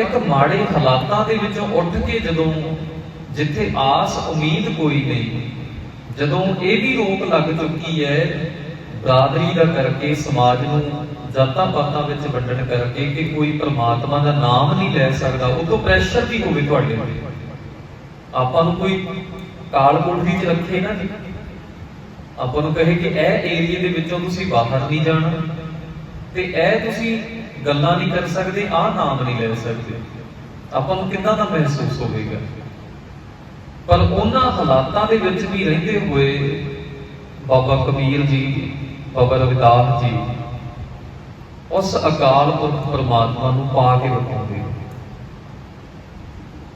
ਇੱਕ ਮਾੜੇ ਹਾਲਾਤਾਂ ਦੇ ਵਿੱਚੋਂ ਉੱਠ ਕੇ ਜਦੋਂ ਜਿੱਥੇ ਆਸ, ਉਮੀਦ ਕੋਈ ਨਹੀਂ, ਜਦੋਂ ਇਹ ਵੀ ਰੋਕ ਲੱਗ ਚੁੱਕੀ ਹੈ, ਬਰਾਦਰੀ ਦਾ ਕਰਕੇ, ਸਮਾਜ ਨੂੰ ਜਾਤਾਂ ਪਾਤਾਂ ਵਿੱਚ ਵੰਡਣ ਕਰਕੇ ਕਿ ਕੋਈ ਪ੍ਰਮਾਤਮਾ ਦਾ ਨਾਮ ਨਹੀਂ ਲੈ ਸਕਦਾ ਉਹ ਤੋਂ ਪ੍ਰੈਸ਼ਰ ਵੀ ਹੋਵੇ ਤੁਹਾਡੇ ਆਪਾਂ ਨੂੰ ਕੋਈ ਕਾਲ ਕੋਠੜੀ 'ਚ ਰੱਖੇ ਨਾ ਜੀ। ਆਪਾਂ ਨੂੰ ਕਹੇ ਕਿ ਇਹ ਏਰੀਆ ਦੇ ਵਿੱਚੋਂ ਤੁਸੀਂ ਬਾਹਰ ਨਹੀਂ ਜਾਣਾ ਤੇ ਇਹ ਤੁਸੀਂ ਗੱਲਾਂ ਨਹੀਂ ਕਰ ਸਕਦੇ, ਆਹ ਨਾਮ ਨਹੀਂ ਲੈ ਸਕਦੇ। ਆਪਾਂ ਨੂੰ ਕਿੰਨਾ ਦਾ ਮਹਿਸੂਸ ਹੋਵੇਗਾ? ਪਰ ਉਹਨਾਂ ਹਾਲਾਤਾਂ ਦੇ ਵਿੱਚ ਵੀ ਰਹਿੰਦੇ ਹੋਏ ਬਾਬਾ ਕਬੀਰ ਜੀ, ਬਾਬਾ ਰਵਿਦਾਸ ਜੀ ਉਸ ਅਕਾਲ ਪੁਰਖ ਪ੍ਰਮਾਤਮਾ ਨੂੰ ਪਾ ਕੇ ਵਿਖਾਉਂਦੇ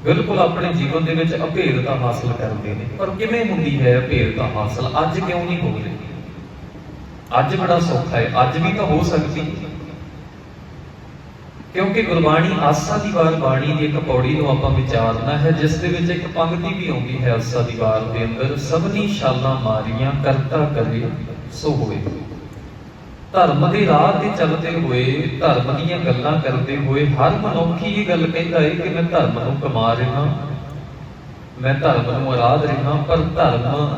ਬਿਲਕੁਲ ਆਪਣੇ ਜੀਵਨ ਦੇ ਵਿੱਚ ਅਭੇਦਤਾ ਹਾਸਲ ਕਰਦੇ ਨੇ। ਪਰ ਕਿਵੇਂ ਹੁੰਦੀ ਹੈ ਅਭੇਦਤਾ ਹਾਸਲ? ਅੱਜ ਕਿਉਂ ਨਹੀਂ ਹੋ ਰਹੀ? ਅੱਜ ਬੜਾ ਸੌਖਾ ਹੈ, ਅੱਜ ਵੀ ਤਾਂ ਹੋ ਸਕਦੀ। ਕਿਉਂਕਿ ਗੁਰਬਾਣੀ ਆਸਾ ਦੀ ਵਾਰ ਬਾਣੀ ਦੀ ਇੱਕ ਪੌੜੀ ਨੂੰ ਆਪਾਂ ਵਿਚਾਰਨਾ ਹੈ, ਜਿਸ ਦੇ ਵਿੱਚ ਇੱਕ ਪੰਕਤੀ ਵੀ ਆਉਂਦੀ ਹੈ ਆਸਾ ਦੀ ਵਾਰ ਦੇ ਅੰਦਰ, ਸਭਨੀ ਸ਼ਾਲਾਂ ਮਾਰੀਆਂ, ਕਰਤਾ ਕਰੇ ਸੋ ਹੋਏ। ਧਰਮ ਦੇ ਰਾਹ ਤੇ ਚੱਲਦੇ ਹੋਏ, ਧਰਮ ਦੀਆਂ ਗੱਲਾਂ ਕਰਦੇ ਹੋਏ, ਹਰ ਮਨੁੱਖੀ ਇਹ ਗੱਲ ਕਹਿੰਦਾ ਹੈ ਕਿ ਮੈਂ ਧਰਮ ਨੂੰ ਕਮਾ ਰਿਹਾ, ਮੈਂ ਧਰਮ ਨੂੰ ਆਰਾਧ ਰਿਹਾ, ਪਰ ਧਰਮ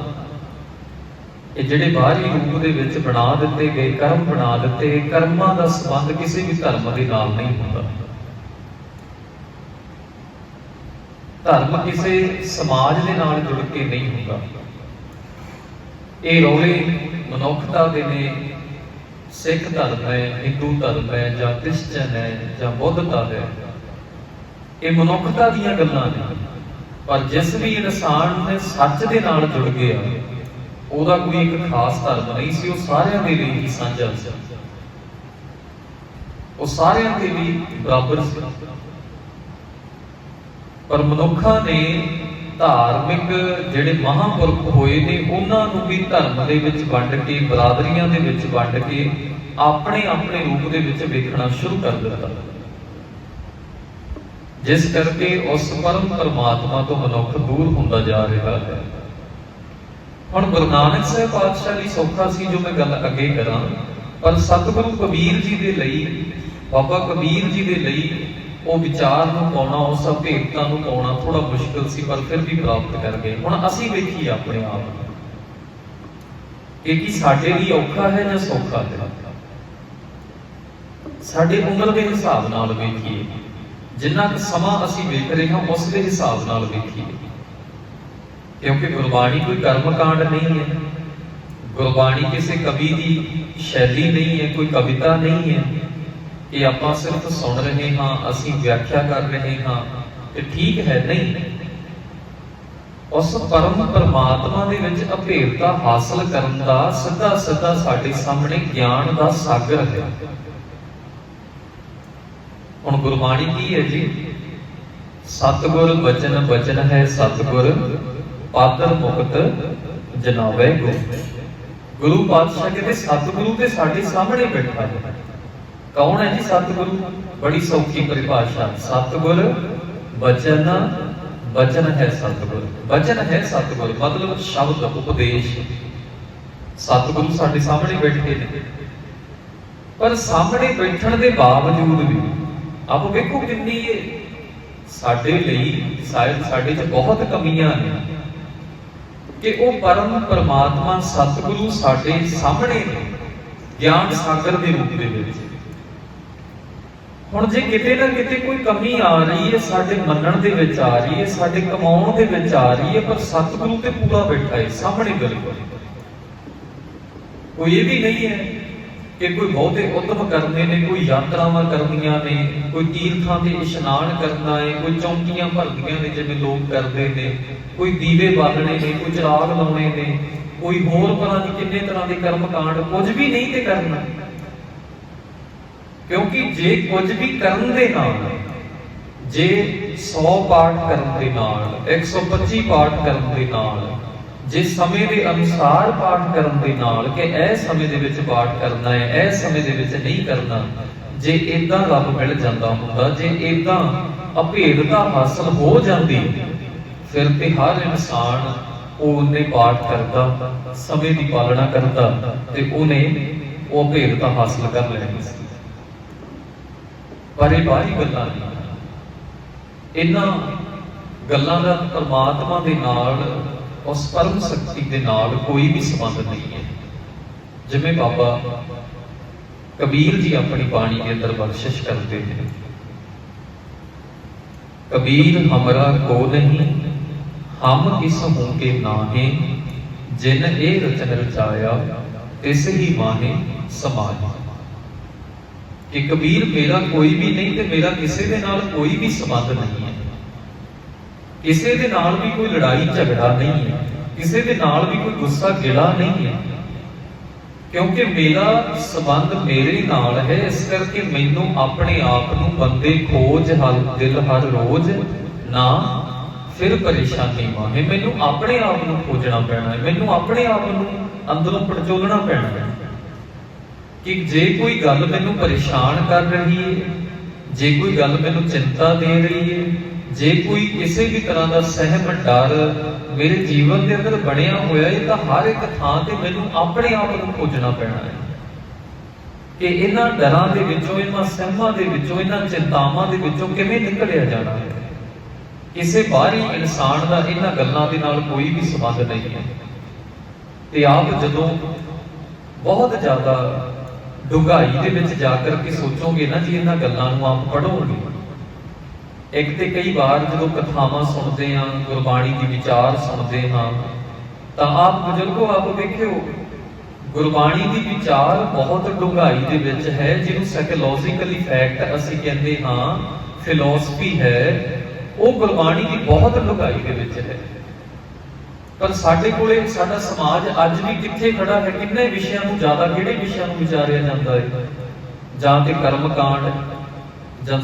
ਇਹ ਜਿਹੜੇ ਬਾਹਰੀ ਰੂਪ ਦੇ ਵਿੱਚ ਬਣਾ ਦਿੱਤੇ ਗਏ ਕਰਮ ਬਣਾ ਦਿੱਤੇ ਗਏ, ਕਰਮਾਂ ਦਾ ਸੰਬੰਧ ਕਿਸੇ ਵੀ ਧਰਮ ਦੇ ਨਾਲ ਨਹੀਂ ਹੁੰਦਾ। ਧਰਮ ਕਿਸੇ ਸਮਾਜ ਦੇ ਨਾਲ ਜੁੜ ਕੇ ਨਹੀਂ ਹੁੰਦਾ। ਇਹ ਰੌਲੇ ਮਨੁੱਖਤਾ ਦੇ ਨੇ ਸਿੱਖ ਧਰਮ ਹੈ ਹਿੰਦੂ ਧਰਮ ਹੈ ਜਾਂ ਕ੍ਰਿਸਚਨ ਹੈ ਜਾਂ ਬੁੱਧ ਧਰਮ ਹੈ। ਇਹ ਮਨੁੱਖਤਾ ਦੀਆਂ ਗੱਲਾਂ ਨੇ। ਪਰ ਜਿਸ ਵੀ ਇਨਸਾਨ ਨੇ ਸੱਚ ਦੇ ਨਾਲ ਜੁੜ ਗਿਆ ਉਹਦਾ ਕੋਈ ਇੱਕ ਖਾਸ ਧਰਮ ਨਹੀਂ ਸੀ, ਉਹ ਸਾਰਿਆਂ ਦੇ ਲਈ ਹੀ ਸਾਂਝਾ ਸੀ। ਉਹ ਸਾਰਿਆਂ ਦੇ ਲਈ ਬਰਾਬਰ ਸੀ। ਪਰ ਮਨੁੱਖਾਂ ਨੇ ਧਾਰਮਿਕ ਜਿਹੜੇ ਮਹਾਂਪੁਰਖ ਹੋਏ ਨੇ, ਉਹਨਾਂ ਨੂੰ ਵੀ ਧਰਮ ਦੇ ਵਿੱਚ ਵੰਡ ਕੇ, ਬਰਾਦਰੀਆਂ ਦੇ ਵਿੱਚ ਵੰਡ ਕੇ, ਆਪਣੇ ਆਪਣੇ ਰੂਪ ਦੇ ਵਿੱਚ ਵੇਖਣਾ ਸ਼ੁਰੂ ਕਰ ਦਿੱਤਾ। ਜਿਸ ਕਰਕੇ ਉਸ ਪਰਮ ਪਰਮਾਤਮਾ ਤੋਂ ਮਨੁੱਖ ਦੂਰ ਹੁੰਦਾ ਜਾ ਰਿਹਾ ਹੈ। ਹੁਣ ਗੁਰੂ ਨਾਨਕ ਸਾਹਿਬ ਪਾਤਸ਼ਾਹ ਲਈ ਸੌਖਾ ਸੀ ਜੋ ਮੈਂ ਗੱਲ ਅੱਗੇ ਕਰਾਂ, ਪਰ ਸਤਿਗੁਰੂ ਕਬੀਰ ਜੀ ਦੇ ਲਈ, ਬਾਬਾ ਕਬੀਰ ਜੀ ਦੇ ਲਈ ਉਹ ਵਿਚਾਰ ਨੂੰ ਪਾਉਣਾ ਉਸ ਅਭੇਦਤਾ ਨੂੰ ਪਾਉਣਾ ਥੋੜਾ ਮੁਸ਼ਕਲ ਸੀ, ਪਰ ਫਿਰ ਵੀ ਪ੍ਰਾਪਤ ਕਰ ਗਏ। ਹੁਣ ਅਸੀਂ ਵੇਖੀਏ ਆਪਣੇ ਆਪ ਨੂੰ ਕਿ ਕੀ ਸਾਡੇ ਲਈ ਔਖਾ ਹੈ ਜਾਂ ਸੌਖਾ ਹੈ। ਸਾਡੇ ਉਮਰ ਦੇ ਹਿਸਾਬ ਨਾਲ ਵੇਖੀਏ, ਜਿੰਨਾ ਕੁ ਸਮਾਂ ਅਸੀਂ ਵੇਖ ਰਹੇ ਹਾਂ, ਉਸ ਦੇ ਹਿਸਾਬ ਨਾਲ ਵੇਖੀਏ। ਕਿਉਂਕਿ ਗੁਰਬਾਣੀ ਕੋਈ ਕਰਮਕਾਂਡ ਨਹੀਂ ਹੈ। ਗੁਰਬਾਣੀ ਕਿਸੇ ਕਵੀ ਦੀ ਸ਼ੈਲੀ ਨਹੀਂ ਹੈ, ਕੋਈ ਕਵਿਤਾ ਨਹੀਂ ਹੈ। ਕਿ ਆਪਾਂ ਸਿਰਫ ਸੁਣ ਰਹੇ ਹਾਂ, ਅਸੀਂ ਵਿਆਖਿਆ ਕਰ ਰਹੇ ਹਾਂ, ਤੇ ਠੀਕ ਹੈ ਨਹੀਂ? ਉਸ ਪਰਮ ਪਰਮਾਤਮਾ ਦੇ ਵਿੱਚ ਅਭੇਦਤਾ ਹਾਸਲ ਕਰਨ ਦਾ ਸਿੱਧਾ ਸਿੱਧਾ ਸਾਡੇ ਸਾਹਮਣੇ ਗਿਆਨ ਦਾ ਸਾਗਰ ਹੈ। ਹੁਣ ਗੁਰਬਾਣੀ ਕੀ ਹੈ ਜੀ? ਸਤਿਗੁਰ ਬਚਨ ਬਚਨ ਹੈ ਸਤਿਗੁਰ ਪਾਤਰ ਮੁਕਤ ਜਨਾਵੇ ਗੁਰੂ ਗੁਰੂ ਪਾਤਸ਼ਾਹ ਕਹਿੰਦੇ, ਸਤਿਗੁਰੂ ਤੇ ਸਾਡੇ ਸਾਹਮਣੇ ਬੈਠਾ ਹੈ। ਕੌਣ ਹੈ ਜੀ ਸਤਿਗੁਰੂ? ਬੜੀ ਸੌਖੀ ਪਰਿਭਾਸ਼ਾ। ਸਤਿਗੁਰ, ਬਚਨ ਬਚਨ ਹੈ ਸਤਿਗੁਰ। ਬਚਨ ਹੈ ਸਤਿਗੁਰ, ਮਤਲਬ ਸ਼ਬਦ, ਉਪਦੇਸ਼। ਸਤਿਗੁਰੂ ਸਾਡੇ ਸਾਹਮਣੇ ਬੈਠੇ ਨੇ। ਪਰ ਸਾਹਮਣੇ ਬੈਠਣ ਦੇ ਬਾਵਜੂਦ ਵੀ, ਆਪ ਵੇਖੋ ਕਿੰਨੀ ਸਾਡੇ ਲਈ, ਸ਼ਾਇਦ ਸਾਡੇ 'ਚ ਬਹੁਤ ਕਮੀਆਂ ਨੇ। ਕਿ ਉਹ ਪਰਮ ਪਰਮਾਤਮਾ ਸਤਿਗੁਰੂ ਸਾਡੇ ਸਾਹਮਣੇ ਨੇ, ਗਿਆਨ ਸਾਗਰ ਦੇ ਰੂਪ ਦੇ ਵਿੱਚ। ਹੁਣ ਜੇ ਕਿਤੇ ਨਾ ਕਿਤੇ ਕੋਈ ਕਮੀ ਆ ਰਹੀ ਹੈ, ਸਾਡੇ ਮੰਨਣ ਦੇ ਵਿੱਚ ਆ ਰਹੀ ਹੈ, ਸਾਡੇ ਕਮਾਉਣ ਦੇ ਵਿੱਚ ਆ ਰਹੀ ਹੈ, ਪਰ ਸਤਿਗੁਰੂ ਤੇ ਪੂਰਾ ਬੈਠਾ ਹੈ, ਸਾਹਮਣੇ ਬਿਲਕੁਲ। ਕੋਈ ਇਹ ਵੀ ਨਹੀਂ ਹੈ ਕਿ ਕੋਈ ਬਹੁਤੇ ਉਦਮ ਕਰਨੇ ਨੇ, ਕੋਈ ਯਾਤਰਾਵਾਂ ਕਰਨੀਆਂ ਨੇ, ਕੋਈ ਤੀਰਥਾਂ ਤੇ ਇਸ਼ਨਾਨ ਕਰਨਾ ਹੈ, ਕੋਈ ਚੌਂਕੀਆਂ ਭਰਦੀਆਂ ਨੇ ਜਿਵੇਂ ਲੋਕ ਕਰਦੇ ਨੇ, ਕੋਈ ਦੀਵੇ ਬਾਲਣੇ ਨੇ, ਕੋਈ ਚਿਰਾਗ ਲਾਉਣੇ ਨੇ, ਕੋਈ ਹੋਰ ਪਤਾ ਨਹੀਂ ਕਿੰਨੇ ਤਰ੍ਹਾਂ ਦੇ ਕਰਮ ਕਾਂਡ ਕੁਝ ਵੀ ਨਹੀਂ ਤੇ ਕਰਨਾ। ਕਿਉਂਕਿ ਜੇ ਕੁਝ ਵੀ ਕਰਨ ਦੇ ਨਾਲ, ਜੇ 100 ਪਾਠ ਕਰਨ ਦੇ ਨਾਲ 125 ਪਾਠ ਕਰਨ ਦੇ ਨਾਲ ਜੇ ਸਮੇਂ ਦੇ ਅਨੁਸਾਰ ਪਾਠ ਕਰਨ ਦੇ ਨਾਲ ਕਿ ਇਹ ਸਮੇਂ ਦੇ ਵਿੱਚ ਪਾਠ ਕਰਨਾ ਹੈ, ਇਹ ਸਮੇਂ ਦੇ ਵਿੱਚ ਨਹੀਂ ਕਰਨਾ, ਜੇ ਇਦਾਂ ਰੱਬ ਮਿਲ ਜਾਂਦਾ ਹੁੰਦਾ, ਜੇ ਇਦਾਂ ਅਭੇਦਤਾ ਹਾਸਲ ਹੋ ਜਾਂਦੀ, ਫਿਰ ਤੇ ਹਰ ਇਨਸਾਨ ਉਹਨੇ ਪਾਠ ਕਰਦਾ, ਸਮੇਂ ਦੀ ਪਾਲਣਾ ਕਰਦਾ ਤੇ ਉਹਨੇ ਉਹ ਅਭੇਦਤਾ ਹਾਸਲ ਕਰ ਲੈਣੀ ਸੀ। ਪਰ ਇਹ ਬਾਹਰੀ ਗੱਲਾਂ ਨਹੀਂ ਇਹਨਾਂ ਗੱਲਾਂ ਦਾ ਪਰਮਾਤਮਾ ਦੇ ਨਾਲ ਉਸ ਪਰਮ ਸ਼ਕਤੀ ਦੇ ਨਾਲ ਕੋਈ ਵੀ ਸੰਬੰਧ ਨਹੀਂ ਹੈ। ਜਿਵੇਂ ਬਾਬਾ ਕਬੀਰ ਜੀ ਆਪਣੀ ਬਾਣੀ ਦੇ ਅੰਦਰ ਬਖਸ਼ਿਸ਼ ਕਰਦੇ ਨੇ। ਕਬੀਰ, ਹਮਰਾ ਕੋ ਨਹੀਂ, ਹਮ ਕਿਸ ਹੂੰ ਕੇ ਨਾਹੇ, ਜਿਨ ਇਹ ਰਚਨ ਰਚਾਇਆ, ਤਿਸ ਹੀ ਮਾਹੇ ਸਮਾਜ ਕਿ ਕਬੀਰ ਮੇਰਾ ਕੋਈ ਵੀ ਨਹੀਂ ਤੇ ਮੇਰਾ ਕਿਸੇ ਦੇ ਨਾਲ ਕੋਈ ਵੀ ਸੰਬੰਧ ਨਹੀਂ ਹੈ। ਕਿਸੇ ਦੇ ਨਾਲ ਵੀ ਕੋਈ ਲੜਾਈ ਝਗੜਾ ਨਹੀਂ ਹੈ, ਕਿਸੇ ਦੇ ਨਾਲ ਵੀ ਕੋਈ ਗੁੱਸਾ ਗਿਲਾ ਨਹੀਂ ਹੈ। ਕਿਉਂਕਿ ਮੇਰਾ ਸਬੰਧ ਮੇਰੇ ਨਾਲ ਹੈ, ਇਸ ਕਰਕੇ ਮੈਨੂੰ ਆਪਣੇ ਆਪ ਨੂੰ ਬੰਦੇ ਖੋਜ ਹਲ, ਦਿਲ ਹਰ ਰੋਜ਼ ਨਾ, ਫਿਰ ਪਰੇਸ਼ਾਨੀ ਮਾਹੇ ਮੈਨੂੰ ਆਪਣੇ ਆਪ ਨੂੰ ਖੋਜਣਾ ਪੈਣਾ ਹੈ, ਮੈਨੂੰ ਆਪਣੇ ਆਪ ਨੂੰ ਅੰਦਰੋਂ ਪੜਚੋਲਣਾ ਪੈਣਾ ਹੈ ਕਿ ਜੇ ਕੋਈ ਗੱਲ ਮੈਨੂੰ ਪਰੇਸ਼ਾਨ ਕਰ ਰਹੀ ਹੈ, ਜੇ ਕੋਈ ਗੱਲ ਮੈਨੂੰ ਚਿੰਤਾ ਦੇ ਰਹੀ ਹੈ ਜੇ ਕੋਈ ਕਿਸੇ ਵੀ ਤਰ੍ਹਾਂ ਦਾ ਸਹਿਮ ਡਰ ਮੇਰੇ ਜੀਵਨ ਦੇ ਅੰਦਰ ਬਣਿਆ ਹੋਇਆ ਹੈ ਤਾਂ ਹਰ ਇੱਕ ਥਾਂ ਤੇ ਮੈਨੂੰ ਆਪਣੇ ਆਪ ਨੂੰ ਪੁੱਜਣਾ ਪੈਣਾ ਹੈ ਕਿ ਇਹਨਾਂ ਡਰਾਂ ਦੇ ਵਿੱਚੋਂ, ਇਹਨਾਂ ਸਹਿਮਾਂ ਦੇ ਵਿੱਚੋਂ, ਇਹਨਾਂ ਚਿੰਤਾਵਾਂ ਦੇ ਵਿੱਚੋਂ ਕਿਵੇਂ ਨਿਕਲਿਆ ਜਾਣਾ ਹੈ ਕਿਸੇ ਬਾਹਰੀ ਇਨਸਾਨ ਦਾ ਇਹਨਾਂ ਗੱਲਾਂ ਦੇ ਨਾਲ ਕੋਈ ਵੀ ਸੰਬੰਧ ਨਹੀਂ ਹੈ ਤੇ ਆਪ ਜਦੋਂ ਬਹੁਤ ਜ਼ਿਆਦਾ ਡੁੰਗਾਈ ਦੇ ਵਿੱਚ ਜਾ ਕਰਕੇ ਸੋਚੋਗੇ ਨਾ ਜੀ, ਇਹਨਾਂ ਗੱਲਾਂ ਨੂੰ ਆਪ ਪੜੋਗੇ ਇੱਕ ਤੇ ਕਈ ਵਾਰ ਜਦੋਂ ਕਥਾਵਾਂ ਸੁਣਦੇ ਹਾਂ, ਗੁਰਬਾਣੀ ਦੀ ਵਿਚਾਰ ਸੁਣਦੇ ਹਾਂ, ਤਾਂ ਆਪ ਬਜ਼ੁਰਗੋ, ਆਪ ਵੇਖਿਓ, ਗੁਰਬਾਣੀ ਦੀ ਵਿਚਾਰ ਬਹੁਤ ਡੂੰਘਾਈ ਦੇ ਵਿੱਚ ਹੈ, ਜਿਹਨੂੰ ਸਾਈਕੋਲੋਜੀਕਲ ਇਫੈਕਟ ਅਸੀਂ ਕਹਿੰਦੇ ਹਾਂ ਫਿਲਾਸਫੀ ਹੈ, ਉਹ ਗੁਰਬਾਣੀ ਦੀ ਬਹੁਤ ਡੂੰਘਾਈ ਦੇ ਵਿੱਚ ਹੈ। ਪਰ ਸਾਡੇ ਕੋਲੇ, ਸਾਡਾ ਸਮਾਜ ਅੱਜ ਵੀ ਕਿੱਥੇ ਖੜਾ ਹੈ, ਕਿੰਨੇ ਵਿਸ਼ਿਆਂ ਨੂੰ, ਜ਼ਿਆਦਾ ਕਿਹੜੇ ਵਿਸ਼ਿਆਂ ਨੂੰ ਵਿਚਾਰਿਆ ਜਾਂਦਾ ਹੈ? ਜਾਂ ਤੇ ਕਰਮ ਕਾਂਡ, ਜਾਂ